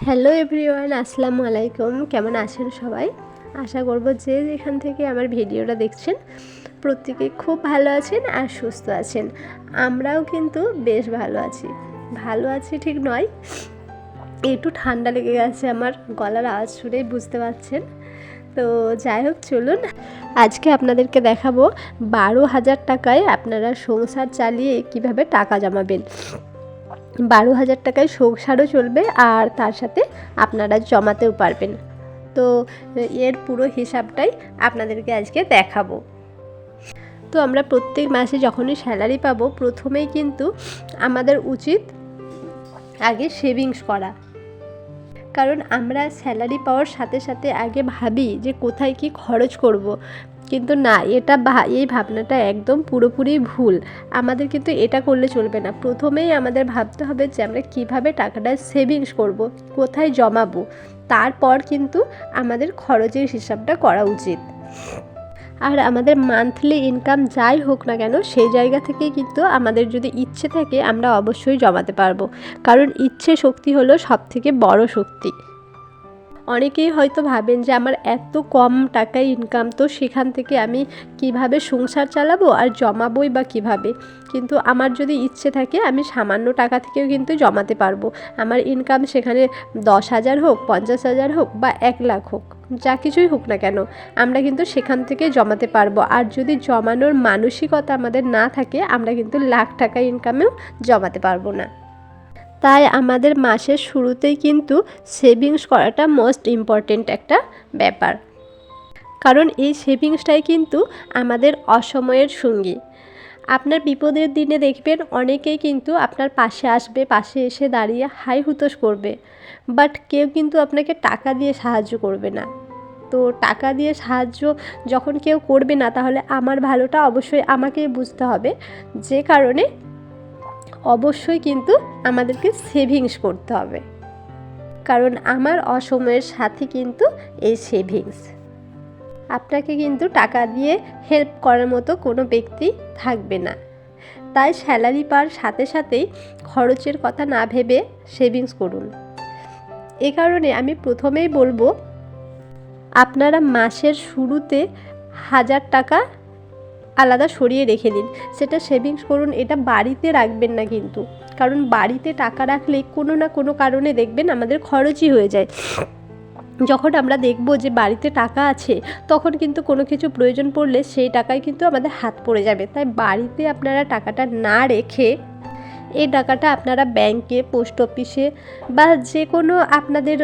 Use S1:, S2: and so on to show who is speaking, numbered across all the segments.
S1: Hello everyone, আসসালামু আলাইকুম। কেমন আছেন সবাই? আশা করব যে যেখান থেকে আমার ভিডিওটা দেখছেন, প্রত্যেকে খুব ভালো আছেন আর সুস্থ আছেন। আমরাও কিন্তু বেশ ভালো আছি। ভালো আছি ঠিক নয়, একটু ঠান্ডা লেগে গেছে আমার, গলার আওয়াজ শুনেই বুঝতে পারছেন। তো যাই হোক, চলুন। আজকে আপনাদেরকে দেখাবো বারো হাজার টাকায় আপনারা সংসার চালিয়ে কীভাবে টাকা জমাবেন। বারো হাজার টাকায় সংসারও চলবে আর তার সাথে আপনারা জমাতেও পারবেন তো এর পুরো হিসাবটাই আপনাদেরকে আজকে দেখাবো তো আমরা প্রত্যেক মাসে যখনই স্যালারি পাবো, প্রথমেই কিন্তু আমাদের উচিত আগে সেভিংস করা কারণ আমরা স্যালারি পাওয়ার সাথে সাথে আগে ভাবি যে কোথায় কি খরচ করব। কিন্তু না, এটা এই ভাবনাটা একদম পুরোপুরি ভুল। আমাদের কিন্তু এটা করলে চলবে না। প্রথমেই আমাদের ভাবতে হবে যে আমরা কীভাবে টাকাটা সেভিংস করব, কোথায় জমাবো। তারপর কিন্তু আমাদের খরচের হিসাবটা করা উচিত। আর আমাদের মান্থলি ইনকাম যাই হোক না কেন, সেই জায়গা থেকে কিন্তু আমাদের যদি ইচ্ছে থাকে, আমরা অবশ্যই জমাতে পারব। কারণ ইচ্ছে শক্তি হলো সব থেকে বড় শক্তি। অনেকেই হয়তো ভাবেন যে আমার এত কম টাকায় ইনকাম তো সেখান থেকে আমি কীভাবে সংসার চালাবো আর জমাবোই বা কীভাবে? কিন্তু আমার যদি ইচ্ছে থাকে, আমি সামান্য টাকা থেকেও কিন্তু জমাতে পারব। আমার ইনকাম সেখানে দশ হাজার হোক, পঞ্চাশ হাজার হোক বা এক লাখ হোক, যা কিছুই হোক না কেন, আমরা কিন্তু সেখান থেকে জমাতে পারব। আর যদি জমানোর মানসিকতা আমাদের না থাকে, আমরা কিন্তু লাখ টাকা ইনকামেও জমাতে পারব না। তাই আমাদের মাসের শুরুতেই কিন্তু সেভিংস করাটা মোস্ট ইম্পর্টেন্ট একটা ব্যাপার। কারণ এই সেভিংসটাই কিন্তু আমাদের অসময়ের সঙ্গী। আপনার বিপদের দিনে দেখবেন অনেকেই কিন্তু আপনার পাশে আসবে, পাশে এসে দাঁড়িয়ে হাই হুতোষ করবে। বাট কেউ কিন্তু আপনাকে টাকা দিয়ে সাহায্য করবে না। তো টাকা দিয়ে সাহায্য যখন কেউ করবে না, তাহলে আমার ভালোটা অবশ্যই আমাকেই বুঝতে হবে। যে কারণে অবশ্যই কিন্তু আমাদেরকে সেভিংস করতে হবে। কারণ আমার অসময়ের সাথে কিন্তু এই সেভিংস আপনাকে কিন্তু টাকা দিয়ে হেল্প করার মতো কোনো ব্যক্তি থাকবে না। তাই স্যালারি পাওয়ার সাথে সাথেই খরচের কথা না ভেবে সেভিংস করুন। এ কারণে আমি প্রথমেই বলব, আপনারা মাসের শুরুতে হাজার টাকা আলাদা সরিয়ে রেখে দিন। সেটা সেভিংস করুন, এটা বাড়িতে রাখবেন না কিন্তু। কারণ বাড়িতে টাকা রাখলে কোনো না কোনো কারণে দেখবেন আমাদের খরচই হয়ে যায়। যখন আমরা দেখব যে বাড়িতে টাকা আছে, তখন কিন্তু কোনো কিছু প্রয়োজন পড়লে সেই টাকায় কিন্তু আমাদের হাত পড়ে যাবে। তাই বাড়িতে আপনারা টাকাটা না রেখে এই টাকাটা আপনারা ব্যাংকে পোস্ট অফিসে বা যে কোনো আপনাদের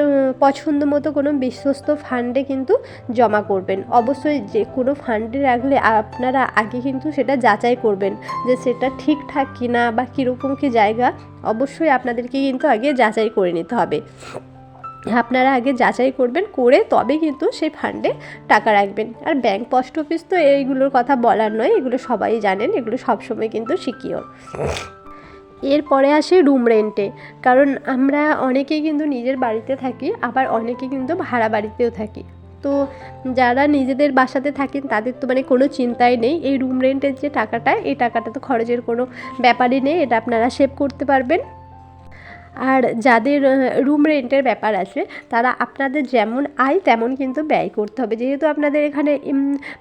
S1: পছন্দ মতো কোনো বিশ্বস্ত ফান্ডে কিন্তু জমা করবেন। অবশ্যই যে কোনো ফান্ডে রাখলে আপনারা আগে কিন্তু সেটা যাচাই করবেন যে সেটা ঠিকঠাক কিনা বা কীরকম কী জায়গা, অবশ্যই আপনাদেরকে কিন্তু আগে যাচাই করে নিতে হবে। আপনারা আগে যাচাই করবেন, করে তবে কিন্তু সেই ফান্ডে টাকা রাখবেন। আর ব্যাংক পোস্ট অফিস তো এইগুলোর কথা বলার নয়, এগুলো সবাই জানেন, এগুলো সবসময় কিন্তু সিকিওর এরপরে আসে রুম রেন্টে কারণ আমরা অনেকেই কিন্তু নিজের বাড়িতে থাকি, আবার অনেকে কিন্তু ভাড়া বাড়িতেও থাকি। তো যারা নিজেদের বাসাতে থাকেন, তাদের তো মানে কোনো চিন্তাই নেই। এই রুম রেন্টের যে টাকাটা, এই টাকাটা তো খরচের কোনো ব্যাপারই নেই, এটা আপনারা সেভ করতে পারবেন। আর যাদের রুম রেন্টের ব্যাপার আছে, তারা আপনাদের যেমন আয়, তেমন কিন্তু ব্যয় করতে হবে। যেহেতু আপনাদের এখানে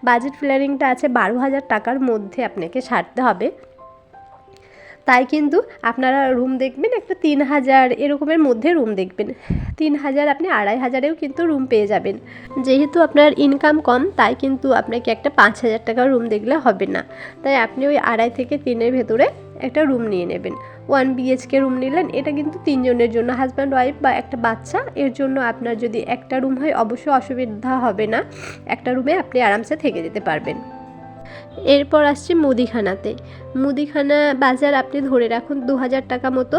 S1: বাজেট প্ল্যানিংটা আছে বারো হাজার টাকার মধ্যে আপনাকে সারতে হবে। তাই কিন্তু আপনারা রুম দেখবেন একটা তিন হাজার এরকমের মধ্যে রুম দেখবেন। তিন হাজার আপনি আড়াই হাজারেও কিন্তু রুম পেয়ে যাবেন। যেহেতু আপনার ইনকাম কম, তাই কিন্তু আপনাকে একটা পাঁচ হাজার টাকার রুম দেখলে হবে না। তাই আপনি ওই আড়াই থেকে তিনের ভেতরে একটা রুম নিয়ে নেবেন। ওয়ান বিএইচকে রুম নিলেন, এটা কিন্তু তিনজনের জন্য হাজব্যান্ড ওয়াইফ বা একটা বাচ্চা, এর জন্য আপনার যদি একটা রুম হয় অবশ্যই অসুবিধা হবে না। একটা রুমে আপনি আরামসে থেকে যেতে পারবেন। এরপর আসছে মুদিখানাতে। মুদিখানা বাজার আপনি ধরে রাখুন দু হাজার টাকা মতো।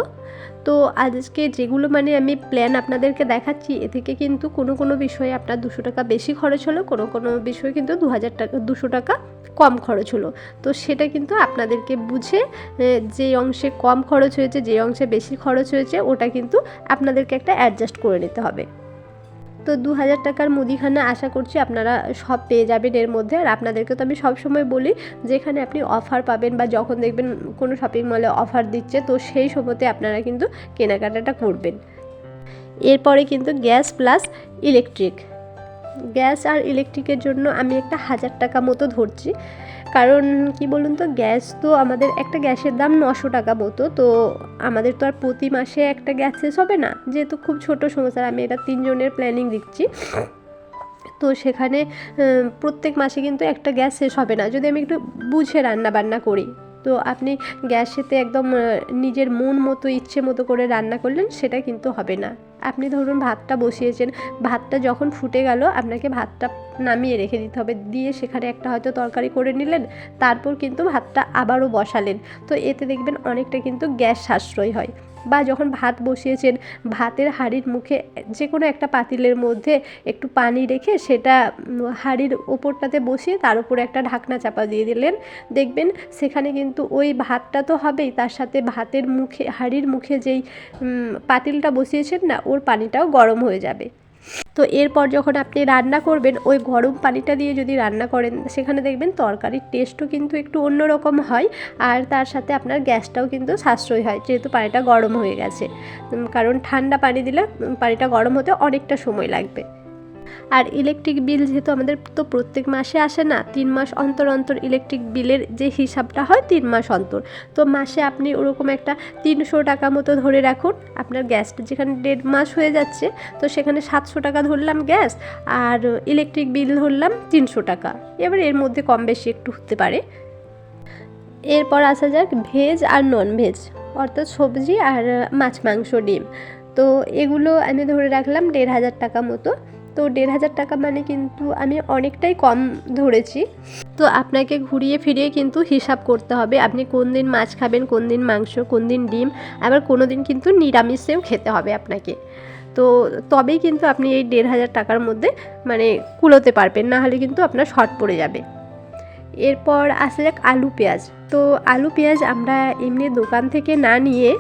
S1: তো আজকে যেগুলো মানে আমি প্ল্যান আপনাদেরকে দেখাচ্ছি, এ থেকে কিন্তু কোনো কোনো বিষয়ে আপনার দুশো টাকা বেশি খরচ হলো, কোনো কোনো বিষয়ে কিন্তু দু হাজার টাকা, দুশো টাকা কম খরচ হলো। তো সেটা কিন্তু আপনাদেরকে বুঝে যে অংশে কম খরচ হয়েছে, যে অংশে বেশি খরচ হয়েছে, ওটা কিন্তু আপনাদেরকে একটা অ্যাডজাস্ট করে নিতে হবে। তো দু হাজার টাকার মুদিখানা আশা করছি আপনারা সব পেয়ে যাবেন এর মধ্যে। আর আপনাদেরকে তো আমি সবসময় বলি, যেখানে আপনি অফার পাবেন বা যখন দেখবেন কোনো শপিং মলে অফার দিচ্ছে, তো সেই সময়তে আপনারা কিন্তু কেনাকাটাটা করবেন। এরপরে কিন্তু গ্যাস প্লাস ইলেকট্রিক গ্যাস আর ইলেকট্রিকের জন্য আমি একটা হাজার টাকা মতো ধরছি। কারণ কি বলুন তো, গ্যাস তো আমাদের, একটা গ্যাসের দাম নশো টাকা মতো তো আমাদের তো আর প্রতি মাসে একটা গ্যাস শেষ হবে না। যেহেতু খুব ছোট সংসার আমি এটা তিনজনের প্ল্যানিং দিচ্ছি তো সেখানে প্রত্যেক মাসে কিন্তু একটা গ্যাস শেষ হবে না। যদি আমি একটু বুঝে রান্না বান্না করি। তো আপনি গ্যাসেতে একদম নিজের মন মতো, ইচ্ছে মতো করে রান্না করলেন, সেটা কিন্তু হবে না। আপনি ধরুন ভাতটা বসিয়েছেন, ভাতটা যখন ফুটে গেল, আপনাকে ভাতটা নামিয়ে রেখে দিতে হবে। দিয়ে সেখানে একটা হয়তো তরকারি করে নিলেন, তারপর কিন্তু ভাতটা আবারও বসালেন। তো এতে দেখবেন অনেকটা কিন্তু গ্যাস সাশ্রয় হয়। বা যখন ভাত বসিয়েছেন, ভাতের হাঁড়ির মুখে যে কোনো একটা পাতিলের মধ্যে একটু পানি রেখে সেটা হাঁড়ির ওপরটাতে বসিয়ে তার উপরে একটা ঢাকনা চাপা দিয়ে দিলেন। দেখবেন সেখানে কিন্তু ওই ভাতটা তো হবেই, তার সাথে ভাতের মুখে, হাঁড়ির মুখে যেই পাতিলটা বসিয়েছেন না, ওর পানিটাও গরম হয়ে যাবে। তো এরপর যখন আপনি রান্না করবেন, ওই গরম পানিটা দিয়ে যদি রান্না করেন, সেখানে দেখবেন তরকারির টেস্টও কিন্তু একটু অন্যরকম হয় আর তার সাথে আপনার গ্যাসটাও কিন্তু সাশ্রয় হয়, যেহেতু পানিটা গরম হয়ে গেছে। কারণ ঠান্ডা পানি দিলে পানিটা গরম হতে অনেকটা সময় লাগবে। আর ইলেকট্রিক বিল যেহেতু আমাদের তো প্রত্যেক মাসে আসে না, তিন মাস অন্তর অন্তর ইলেকট্রিক বিলের যে হিসাবটা হয় তিন মাস অন্তর। তো মাসে আপনি ওরকম একটা তিনশো টাকা মতো ধরে রাখুন, আপনার গ্যাসটা যেখানে দেড় মাস হয়ে যাচ্ছে, তো সেখানে সাতশো টাকা ধরলাম গ্যাস আর ইলেকট্রিক বিল ধরলাম তিনশো টাকা। এবার এর মধ্যে কম বেশি একটু হতে পারে। এরপর আসা যাক ভেজ আর নন ভেজ অর্থাৎ সবজি আর মাছ, মাংস, ডিম। তো এগুলো আমি ধরে রাখলাম দেড় হাজার টাকা মতো। তো দেড় হাজার টাকা মানে কিন্তু আমি অনেকটাই কম ধরেছি। তো আপনাকে ঘুরিয়ে ফিরিয়ে কিন্তু হিসাব করতে হবে, আপনি কোন দিন মাছ খাবেন, কোন দিন মাংস, কোন দিন ডিম, আবার কোনো দিন কিন্তু নিরামিষেও খেতে হবে আপনাকে। তো তবেই কিন্তু আপনি এই দেড় হাজার টাকার মধ্যে মানে কুলোতে পারবেন, না হলে কিন্তু আপনার শর্ট পড়ে যাবে। এরপর আসা যাক আলু পেঁয়াজ। তো আলু পেঁয়াজ আমরা এমনি দোকান থেকে না নিয়ে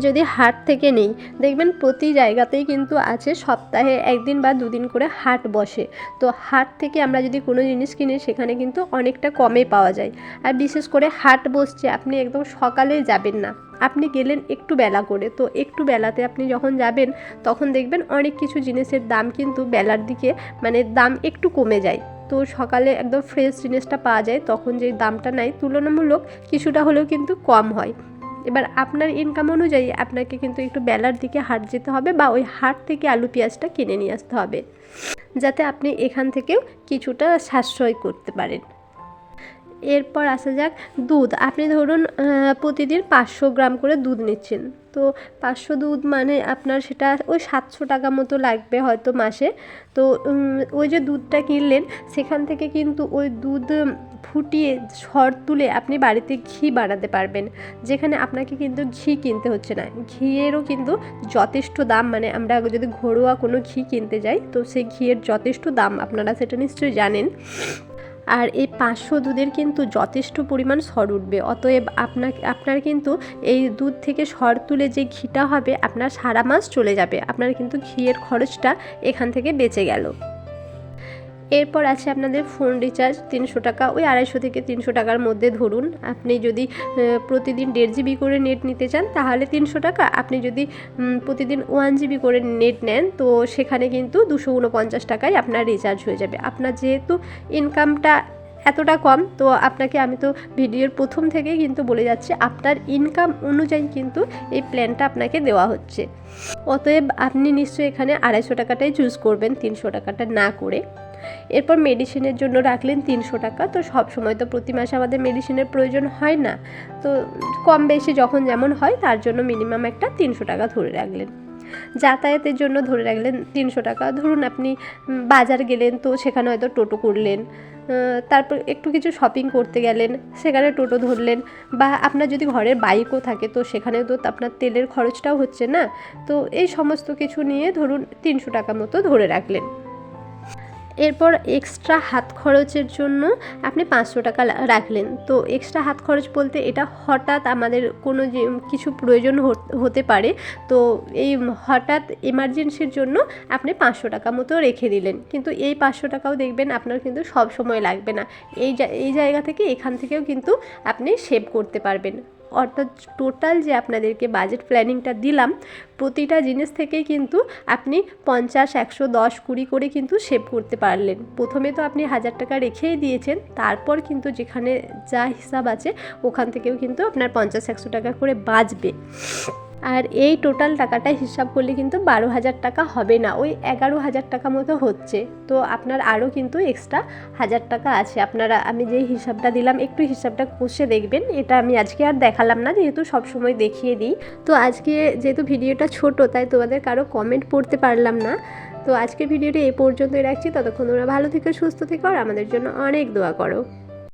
S1: যদি হাট থেকে নেই, দেখবেন প্রতি জায়গাতেই কিন্তু আছে সপ্তাহে একদিন বা দুদিন করে হাট বসে। তো হাট থেকে আমরা যদি কোনো জিনিস কিনি, সেখানে কিন্তু অনেকটা কমে পাওয়া যায়। আর বিশেষ করে হাট বসছে, আপনি একদম সকালে যাবেন না। আপনি গেলেন একটু বেলা করে। তো একটু বেলাতে আপনি যখন যাবেন, তখন দেখবেন অনেক কিছু জিনিসের দাম কিন্তু বেলার দিকে মানে দাম একটু কমে যায়। তো সকালে একদম ফ্রেশ জিনিসটা পাওয়া যায়, তখন যে দামটা নেয় তুলনামূলক কিছুটা হলেও কিন্তু কম হয়। এবার আপনার ইনকাম অনুযায়ী আপনাকে কিন্তু একটু বেলার দিকে হাট যেতে হবে বা ওই হাট থেকে আলু পেঁয়াজটা কিনে নিয়ে আসতে হবে, যাতে আপনি এখান থেকেও কিছুটা সাশ্রয় করতে পারেন। এরপর আসা যাক দুধ। আপনি ধরুন প্রতিদিন পাঁচশো গ্রাম করে দুধ নিচ্ছেন। তো পাঁচশো দুধ মানে আপনার সেটা ওই সাতশো টাকা মতো লাগবে হয়তো মাসে। তো ওই যে দুধটা কিনলেন, সেখান থেকে কিন্তু ওই দুধ ফুটিয়ে সর তুলে আপনি বাড়িতে ঘি বানাতে পারবেন। যেখানে আপনাকে কিন্তু ঘি কিনতে হচ্ছে না। ঘিয়েরও কিন্তু যথেষ্ট দাম। মানে আমরা যদি ঘরোয়া কোনো ঘি কিনতে যাই, তো সেই ঘিয়ের যথেষ্ট দাম। আপনারা সেটা নিশ্চয়ই জানেন। আর এই পাঁচশো দুধের কিন্তু যথেষ্ট পরিমাণ সর উঠবে। অতএব আপনাকে, আপনার কিন্তু এই দুধ থেকে সর তুলে যে ঘিটা হবে, আপনার সারা মাস চলে যাবে। আপনার কিন্তু ঘিয়ের খরচটা এখান থেকে বেঁচে গেল। এরপর আছে আপনাদের ফোন রিচার্জ তিনশো টাকা, ওই আড়াইশো থেকে তিনশো টাকার মধ্যে ধরুন। আপনি যদি প্রতিদিন দেড় জিবি করে নেট নিতে চান, তাহলে তিনশো টাকা। আপনি যদি প্রতিদিন ওয়ান জিবি করে নেট নেন, তো সেখানে কিন্তু দুশো উনপঞ্চাশ টাকায় আপনার রিচার্জ হয়ে যাবে। আপনার যেহেতু ইনকামটা এতটা কম, তো আপনাকে আমি তো ভিডিওর প্রথম থেকেই কিন্তু বলে যাচ্ছি, আপনার ইনকাম অনুযায়ী কিন্তু এই প্ল্যানটা আপনাকে দেওয়া হচ্ছে। অতএব আপনি নিশ্চয়ই এখানে আড়াইশো টাকাটাই চুজ করবেন, তিনশো টাকাটা না করে। এরপর মেডিসিনের জন্য রাখলেন তিনশো টাকা। তো সব সময় তো প্রতি মাসে আমাদের মেডিসিনের প্রয়োজন হয় না। তো কম বেশি যখন যেমন হয়, তার জন্য মিনিমাম একটা তিনশো টাকা ধরে রাখলেন। যাতায়াতের জন্য ধরে রাখলেন তিনশো টাকা। ধরুন আপনি বাজার গেলেন তো সেখানে হয়তো টোটো করলেন তারপর একটু কিছু শপিং করতে গেলেন, সেখানে টোটো ধরলেন বা আপনার যদি ঘরের বাইকও থাকে তো সেখানে তো আপনার তেলের খরচটাও হচ্ছে না। তো এই সমস্ত কিছু নিয়ে ধরুন তিনশো টাকা মতো ধরে রাখলেন। এরপর এক্সট্রা হাত খরচের জন্য আপনি পাঁচশো টাকা রাখলেন। তো এক্সট্রা হাত খরচ বলতে এটা হঠাৎ আমাদের কোনো যে কিছু প্রয়োজন হত- পারে, তো এই হঠাৎ এমার্জেন্সির জন্য আপনি পাঁচশো টাকা মতো রেখে দিলেন। কিন্তু এই পাঁচশো টাকাও দেখবেন আপনার কিন্তু সব সময় লাগবে না। এই এই জায়গা থেকে এখান থেকেও কিন্তু আপনি সেভ করতে পারবেন। অর্থাৎ টোটাল যে আপনাদেরকে বাজেট প্ল্যানিংটা দিলাম, প্রতিটা জিনিস থেকেই কিন্তু আপনি পঞ্চাশ, একশো, দশ, কুড়ি করে কিন্তু সেভ করতে পারলেন। প্রথমে তো আপনি হাজার টাকা রেখেই দিয়েছেন, তারপর কিন্তু যেখানে যা হিসাব আছে, ওখান থেকেও কিন্তু আপনার পঞ্চাশ, একশো টাকা করে বাঁচবে। আর এই টোটাল টাকাটা হিসাব করলে কিন্তু বারো হাজার টাকা হবে না, ওই এগারো হাজার টাকা মতো হচ্ছে। তো আপনার আরও কিন্তু এক্সট্রা হাজার টাকা আছে। আপনারা, আমি যেই হিসাবটা দিলাম, একটু হিসাবটা কষে দেখবেন। এটা আমি আজকে আর দেখালাম না, যেহেতু সব সময় দেখিয়ে দিই। তো আজকে যেহেতু ভিডিওটা ছোট, তাই তোমাদের কারও কমেন্ট পড়তে পারলাম না। তো আজকের ভিডিওটা এই পর্যন্তই রাখছি। ততক্ষণ তোমরা ভালো থেকো, সুস্থ থেকো, আর আমাদের জন্য অনেক দোয়া করো।